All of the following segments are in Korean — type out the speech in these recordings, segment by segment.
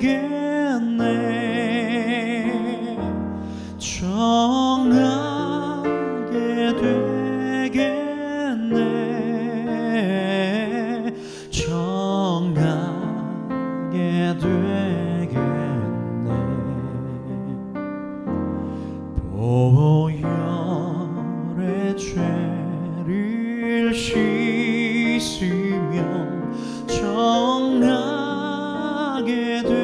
되겠네. 정하게 되겠네. 정하게 되겠네. 보혈의 죄를 씻으며 정하게 되겠네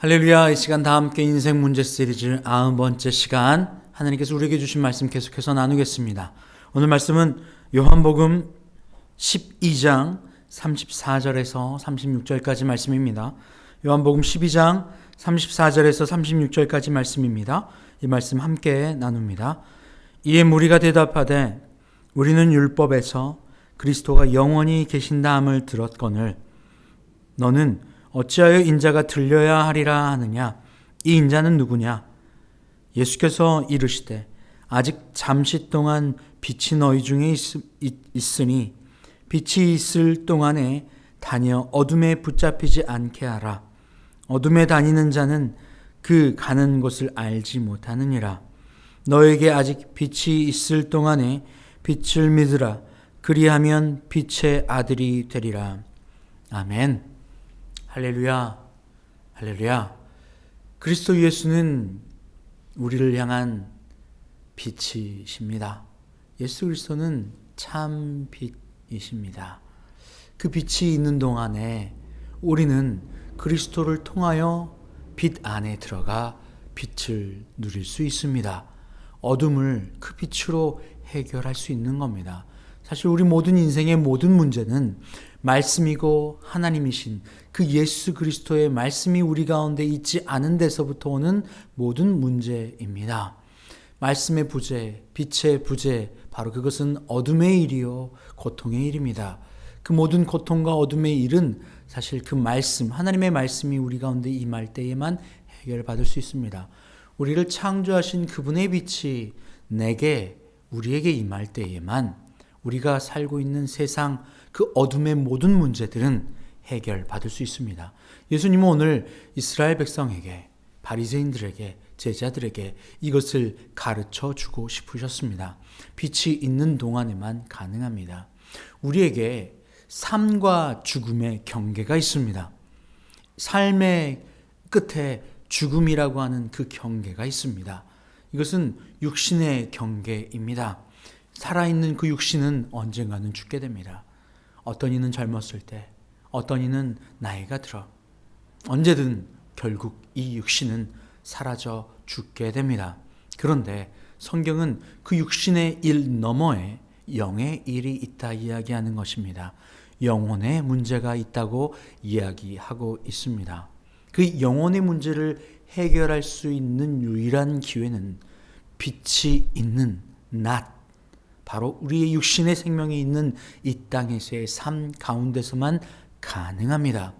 할렐루야 이 시간 다 함께 인생 문제 시리즈 아흔 번째 시간 하나님께서 우리에게 주신 말씀 계속해서 나누겠습니다. 오늘 말씀은 요한복음 12장 34절에서 36절까지 말씀입니다. 요한복음 12장 34절에서 36절까지 말씀입니다. 이 말씀 함께 나눕니다. 이에 무리가 대답하되 우리는 율법에서 그리스도가 영원히 계신다함을 들었거늘 너는 어찌하여 인자가 들려야 하리라 하느냐? 이 인자는 누구냐? 예수께서 이르시되 아직 잠시 동안 빛이 너희 중에 있, 있으니 빛이 있을 동안에 다녀 어둠에 붙잡히지 않게 하라. 어둠에 다니는 자는 그 가는 곳을 알지 못하느니라. 너에게 아직 빛이 있을 동안에 빛을 믿으라. 그리하면 빛의 아들이 되리라. 아멘 할렐루야, 할렐루야. 그리스도 예수는 우리를 향한 빛이십니다. 예수 그리스도는 참 빛이십니다. 그 빛이 있는 동안에 우리는 그리스도를 통하여 빛 안에 들어가 빛을 누릴 수 있습니다. 어둠을 그 빛으로 해결할 수 있는 겁니다. 사실 우리 모든 인생의 모든 문제는 말씀이고 하나님이신 그 예수 그리스도의 말씀이 우리 가운데 있지 않은 데서부터 오는 모든 문제입니다. 말씀의 부재, 빛의 부재, 바로 그것은 어둠의 일이요, 고통의 일입니다. 그 모든 고통과 어둠의 일은 사실 그 말씀, 하나님의 말씀이 우리 가운데 임할 때에만 해결받을 수 있습니다. 우리를 창조하신 그분의 빛이 내게, 우리에게 임할 때에만 우리가 살고 있는 세상 그 어둠의 모든 문제들은 해결받을 수 있습니다. 예수님은 오늘 이스라엘 백성에게, 바리새인들에게, 제자들에게 이것을 가르쳐 주고 싶으셨습니다. 빛이 있는 동안에만 가능합니다. 우리에게 삶과 죽음의 경계가 있습니다. 삶의 끝에 죽음이라고 하는 그 경계가 있습니다. 이것은 육신의 경계입니다. 살아있는 그 육신은 언젠가는 죽게 됩니다. 어떤 이는 젊었을 때, 어떤 이는 나이가 들어. 언제든 결국 이 육신은 사라져 죽게 됩니다. 그런데 성경은 그 육신의 일 너머에 영의 일이 있다 이야기하는 것입니다. 영혼의 문제가 있다고 이야기하고 있습니다. 그 영혼의 문제를 해결할 수 있는 유일한 기회는 빛이 있는 낮, 바로 우리의 육신의 생명이 있는 이 땅에서의 삶 가운데서만 가능합니다.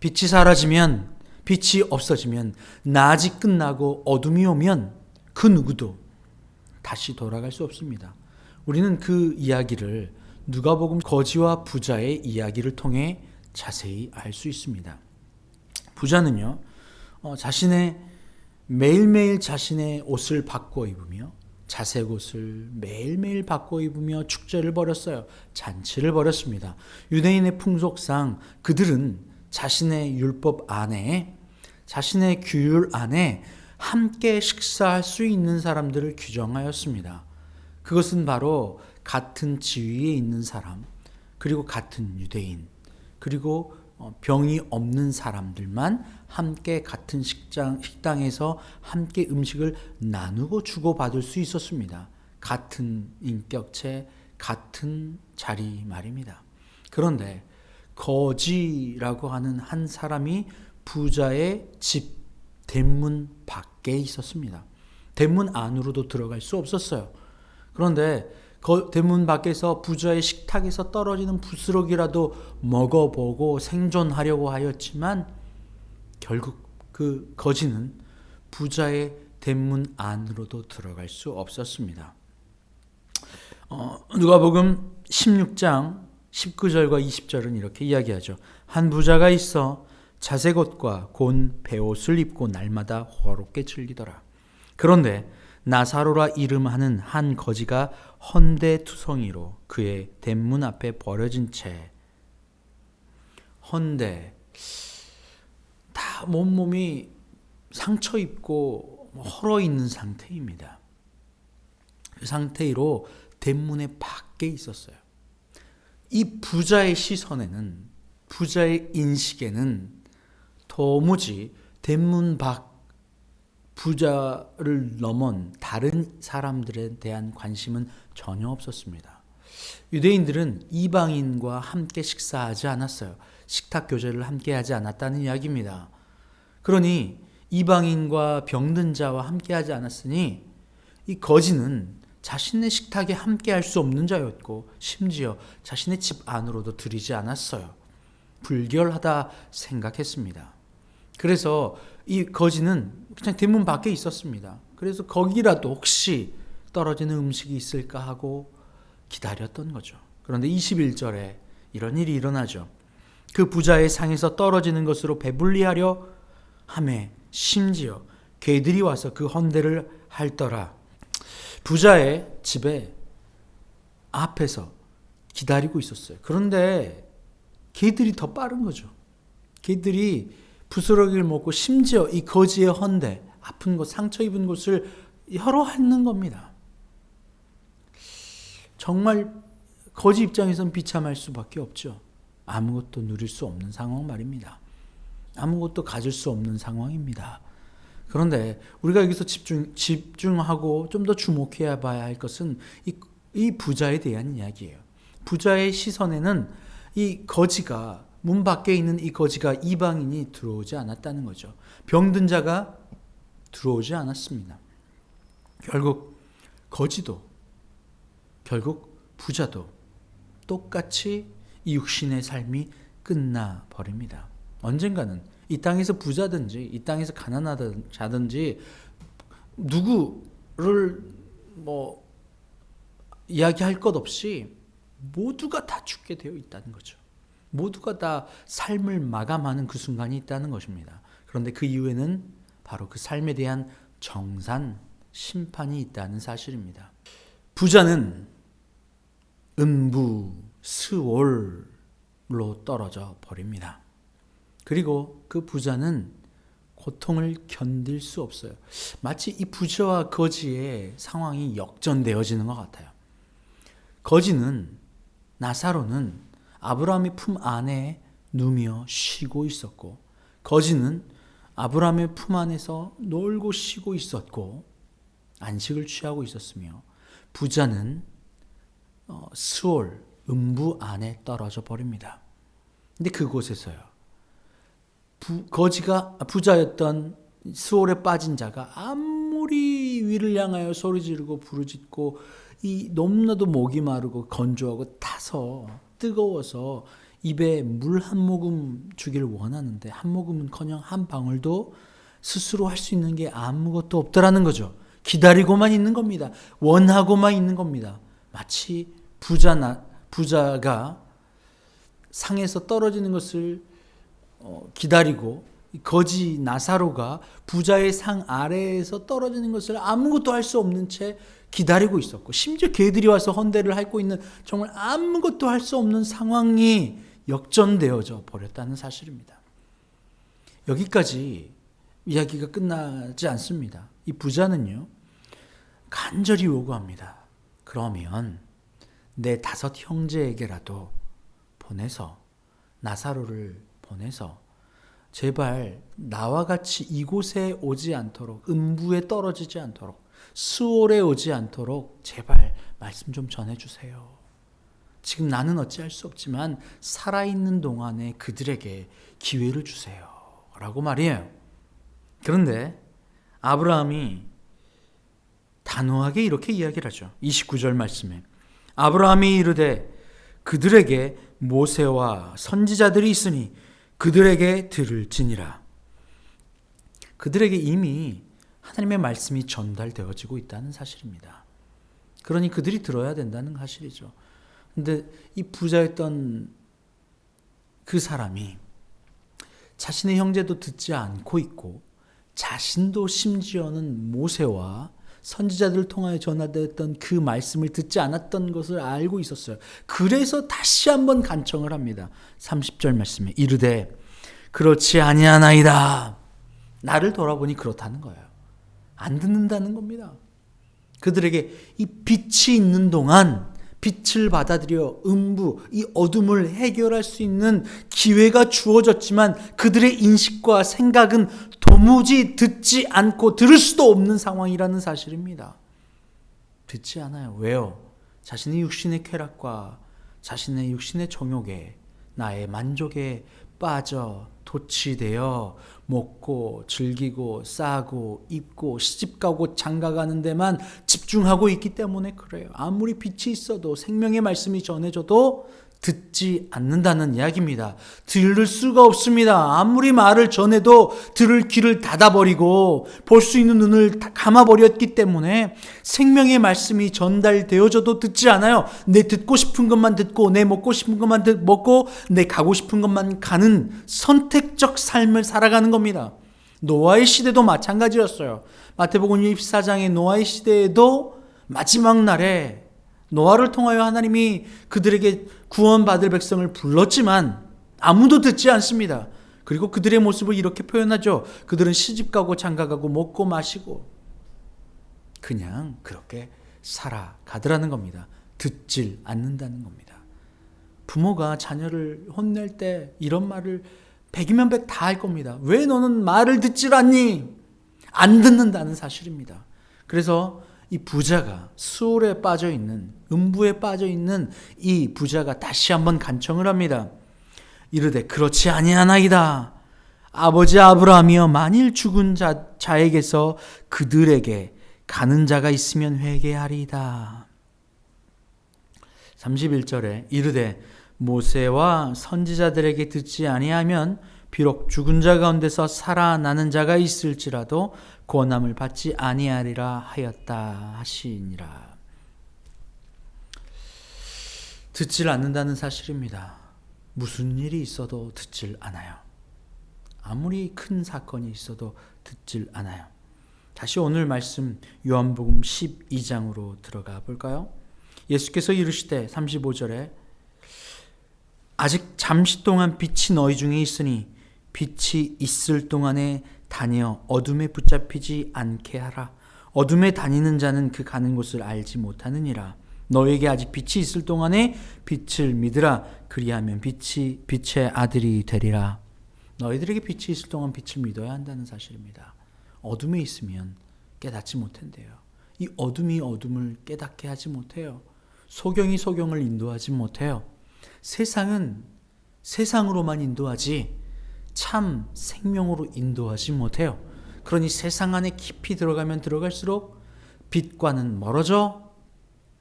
빛이 사라지면, 빛이 없어지면, 낮이 끝나고 어둠이 오면 그 누구도 다시 돌아갈 수 없습니다. 우리는 그 이야기를 누가복음 거지와 부자의 이야기를 통해 자세히 알 수 있습니다. 부자는요, 어, 자신의 매일매일 자신의 옷을 바꿔 입으며 자색 옷을 매일매일 바꿔 입으며 축제를 벌였어요. 잔치를 벌였습니다. 유대인의 풍속상 그들은 자신의 율법 안에 자신의 규율 안에 함께 식사할 수 있는 사람들을 규정하였습니다. 그것은 바로 같은 지위에 있는 사람, 그리고 같은 유대인, 그리고 어, 병이 없는 사람들만 함께 같은 식장, 식당에서 함께 음식을 나누고 주고받을 수 있었습니다. 같은 인격체, 같은 자리 말입니다. 그런데 거지라고 하는 한 사람이 부자의 집 대문 밖에 있었습니다. 대문 안으로도 들어갈 수 없었어요. 그런데 대문 밖에서 부자의 식탁에서 떨어지는 부스러기라도 먹어보고 생존하려고 하였지만 결국 그 거지는 부자의 대문 안으로도 들어갈 수 없었습니다. 어, 누가복음 16장 19절과 20절은 이렇게 이야기하죠. 한 부자가 있어 자색 옷과 곤 배옷을 입고 날마다 호화롭게 즐기더라. 그런데 나사로라 이름하는 한 거지가 헌대투성이로 그의 대문 앞에 버려진 채 헌대 다 몸몸이 상처 입고 헐어 있는 상태입니다. 그 상태로 대문의 밖에 있었어요. 이 부자의 시선에는 부자의 인식에는 도무지 대문 밖 부자를 넘은 다른 사람들에 대한 관심은 전혀 없었습니다. 유대인들은 이방인과 함께 식사하지 않았어요. 식탁 교제를 함께 하지 않았다는 이야기입니다. 그러니 이방인과 병든 자와 함께 하지 않았으니 이 거지는 자신의 식탁에 함께 할 수 없는 자였고 심지어 자신의 집 안으로도 들이지 않았어요. 불결하다 생각했습니다. 그래서 이 거지는 그냥 대문 밖에 있었습니다. 그래서 거기라도 혹시 떨어지는 음식이 있을까 하고 기다렸던 거죠. 그런데 21절에 이런 일이 일어나죠. 그 부자의 상에서 떨어지는 것으로 배불리하려 함에 심지어 개들이 와서 그 헌대를 할더라. 부자의 집에 앞에서 기다리고 있었어요. 그런데 개들이 더 빠른 거죠. 개들이 부스러기를 먹고 심지어 이 거지의 헌데 아픈 곳 상처 입은 곳을 혀로 핥는 겁니다. 정말 거지 입장에선 비참할 수밖에 없죠. 아무것도 누릴 수 없는 상황 말입니다. 아무것도 가질 수 없는 상황입니다. 그런데 우리가 여기서 집중 집중하고 좀 더 주목해야 봐야 할 것은 이, 이 부자에 대한 이야기예요. 부자의 시선에는 이 거지가 문 밖에 있는 이 거지가 이방인이 들어오지 않았다는 거죠. 병든 자가 들어오지 않았습니다. 결국 거지도 결국 부자도 똑같이 이 육신의 삶이 끝나 버립니다. 언젠가는 이 땅에서 부자든지 이 땅에서 가난하든 자든지 누구를 뭐 이야기할 것 없이 모두가 다 죽게 되어 있다는 거죠. 모두가 다 삶을 마감하는 그 순간이 있다는 것입니다. 그런데 그 이후에는 바로 그 삶에 대한 정산, 심판이 있다는 사실입니다. 부자는 음부, 스올로 떨어져 버립니다. 그리고 그 부자는 고통을 견딜 수 없어요. 마치 이 부자와 거지의 상황이 역전되어지는 것 같아요. 거지는 나사로는 아브라함의 품 안에 누며 쉬고 있었고 거지는 아브라함의 품 안에서 놀고 쉬고 있었고 안식을 취하고 있었으며 부자는 어, 스올 음부 안에 떨어져 버립니다. 근데 그곳에서요. 부, 거지가 부자였던 스올에 빠진 자가 아무리 위를 향하여 소리 지르고 부르짖고 이 너무나도 목이 마르고 건조하고 타서 뜨거워서 입에 물 한 모금 주기를 원하는데 한 모금은커녕 한 방울도 스스로 할 수 있는 게 아무것도 없더라는 거죠. 기다리고만 있는 겁니다. 원하고만 있는 겁니다. 마치 부자나 부자가 상에서 떨어지는 것을 어, 기다리고 거지 나사로가 부자의 상 아래에서 떨어지는 것을 아무것도 할 수 없는 채 기다리고 있었고 심지어 개들이 와서 헌대를 하고 있는 정말 아무것도 할 수 없는 상황이 역전되어져 버렸다는 사실입니다. 여기까지 이야기가 끝나지 않습니다. 이 부자는요 간절히 요구합니다. 그러면 내 다섯 형제에게라도 보내서 나사로를 보내서 제발 나와 같이 이곳에 오지 않도록 음부에 떨어지지 않도록 수월에 오지 않도록 제발 말씀 좀 전해 주세요. 지금 나는 어찌할 수 없지만 살아있는 동안에 그들에게 기회를 주세요. 라고 말이에요. 그런데 아브라함이 단호하게 이렇게 이야기를 하죠. 29절 말씀에. 아브라함이 이르되 그들에게 모세와 선지자들이 있으니 그들에게 들을지니라. 그들에게 이미 하나님의 말씀이 전달되어지고 있다는 사실입니다. 그러니 그들이 들어야 된다는 사실이죠. 근데 이 부자였던 그 사람이 자신의 형제도 듣지 않고 있고 자신도 심지어는 모세와 선지자들을 통하여 전하되었던 그 말씀을 듣지 않았던 것을 알고 있었어요. 그래서 다시 한번 간청을 합니다. 30절 말씀에 이르되 그렇지 아니하나이다. 나를 돌아보니 그렇다는 거예요. 안 듣는다는 겁니다. 그들에게 이 빛이 있는 동안 빛을 받아들여 음부, 이 어둠을 해결할 수 있는 기회가 주어졌지만 그들의 인식과 생각은 도무지 듣지 않고 들을 수도 없는 상황이라는 사실입니다. 듣지 않아요. 왜요? 자신의 육신의 쾌락과 자신의 육신의 정욕에 나의 만족에 빠져 도취되어 먹고 즐기고 싸고 입고 시집가고 장가가는 데만 집중하고 있기 때문에 그래요. 아무리 빛이 있어도 생명의 말씀이 전해져도 듣지 않는다는 이야기입니다. 들을 수가 없습니다. 아무리 말을 전해도 들을 귀를 닫아버리고 볼 수 있는 눈을 감아버렸기 때문에 생명의 말씀이 전달되어져도 듣지 않아요. 내 듣고 싶은 것만 듣고 내 먹고 싶은 것만 먹고 내 가고 싶은 것만 가는 선택적 삶을 살아가는 겁니다. 노아의 시대도 마찬가지였어요. 마태복음 24장의 노아의 시대에도 마지막 날에 노아를 통하여 하나님이 그들에게 구원받을 백성을 불렀지만 아무도 듣지 않습니다. 그리고 그들의 모습을 이렇게 표현하죠. 그들은 시집 가고 장가 가고 먹고 마시고 그냥 그렇게 살아가더라는 겁니다. 듣질 않는다는 겁니다. 부모가 자녀를 혼낼 때 이런 말을 백이면 백 다 할 겁니다. 왜 너는 말을 듣질 않니? 안 듣는다는 사실입니다. 그래서 이 부자가 수월에 빠져 있는 음부에 빠져 있는 이 부자가 다시 한번 간청을 합니다. 이르되 그렇지 아니하나이다. 아버지 아브라함이여 만일 죽은 자, 자에게서 그들에게 가는 자가 있으면 회개하리이다. 31절에 이르되 모세와 선지자들에게 듣지 아니하면 비록 죽은 자 가운데서 살아나는 자가 있을지라도 권함을 받지 아니하리라 하였다 하시니라. 듣질 않는다는 사실입니다. 무슨 일이 있어도 듣질 않아요. 아무리 큰 사건이 있어도 듣질 않아요. 다시 오늘 말씀 요한복음 12장으로 들어가 볼까요? 예수께서 이르시되 35절에 아직 잠시 동안 빛이 너희 중에 있으니 빛이 있을 동안에 다녀 어둠에 붙잡히지 않게 하라. 어둠에 다니는 자는 그 가는 곳을 알지 못하느니라. 너에게 아직 빛이 있을 동안에 빛을 믿으라. 그리하면 빛이 빛의 아들이 되리라. 너희들에게 빛이 있을 동안 빛을 믿어야 한다는 사실입니다. 어둠에 있으면 깨닫지 못한대요. 이 어둠이 어둠을 깨닫게 하지 못해요. 소경이 소경을 인도하지 못해요. 세상은 세상으로만 인도하지 참 생명으로 인도하지 못해요. 그러니 세상 안에 깊이 들어가면 들어갈수록 빛과는 멀어져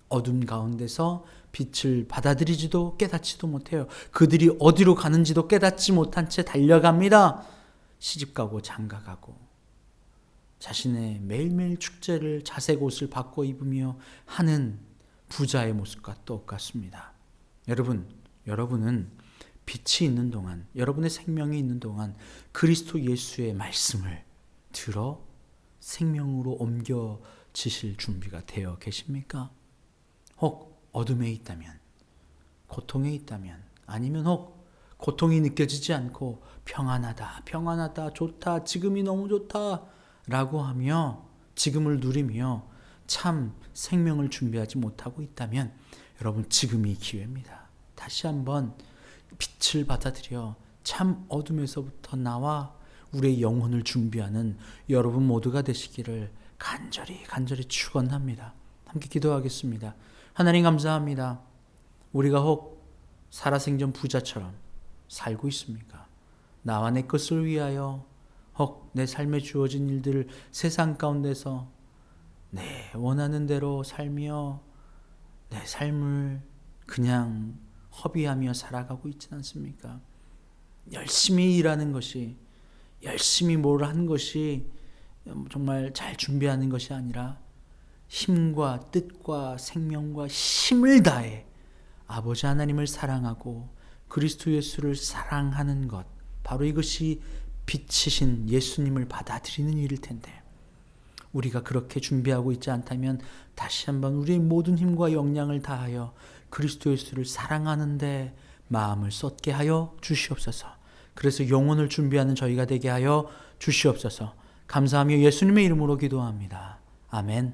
어둠 가운데서 빛을 받아들이지도 깨닫지도 못해요. 그들이 어디로 가는지도 깨닫지 못한 채 달려갑니다. 시집가고 장가가고 자신의 매일매일 축제를 자색 옷을 바꿔 입으며 하는 부자의 모습과 똑같습니다. 여러분, 여러분은 빛이 있는 동안, 여러분의 생명이 있는 동안 그리스도 예수의 말씀을 들어 생명으로 옮겨지실 준비가 되어 계십니까? 혹 어둠에 있다면, 고통에 있다면, 아니면 혹 고통이 느껴지지 않고 평안하다, 평안하다, 좋다, 지금이 너무 좋다, 라고 하며 지금을 누리며 참 생명을 준비하지 못하고 있다면 여러분 지금이 기회입니다. 다시 한번 빛을 받아들여 참 어둠에서부터 나와 우리의 영혼을 준비하는 여러분 모두가 되시기를 간절히 간절히 축원합니다. 함께 기도하겠습니다. 하나님 감사합니다. 우리가 혹 살아생전 부자처럼 살고 있습니까? 나와 내 것을 위하여 혹 내 삶에 주어진 일들을 세상 가운데서 내 원하는 대로 살며 내 삶을 그냥 허비하며 살아가고 있지는 않습니까? 열심히 일하는 것이 열심히 뭘 하는 것이 정말 잘 준비하는 것이 아니라 힘과 뜻과 생명과 힘을 다해 아버지 하나님을 사랑하고 그리스도 예수를 사랑하는 것 바로 이것이 빛이신 예수님을 받아들이는 일일 텐데 우리가 그렇게 준비하고 있지 않다면 다시 한번 우리의 모든 힘과 역량을 다하여 그리스도 예수를 사랑하는데 마음을 쏟게 하여 주시옵소서. 그래서 영혼을 준비하는 저희가 되게 하여 주시옵소서. 감사하며 예수님의 이름으로 기도합니다. 아멘.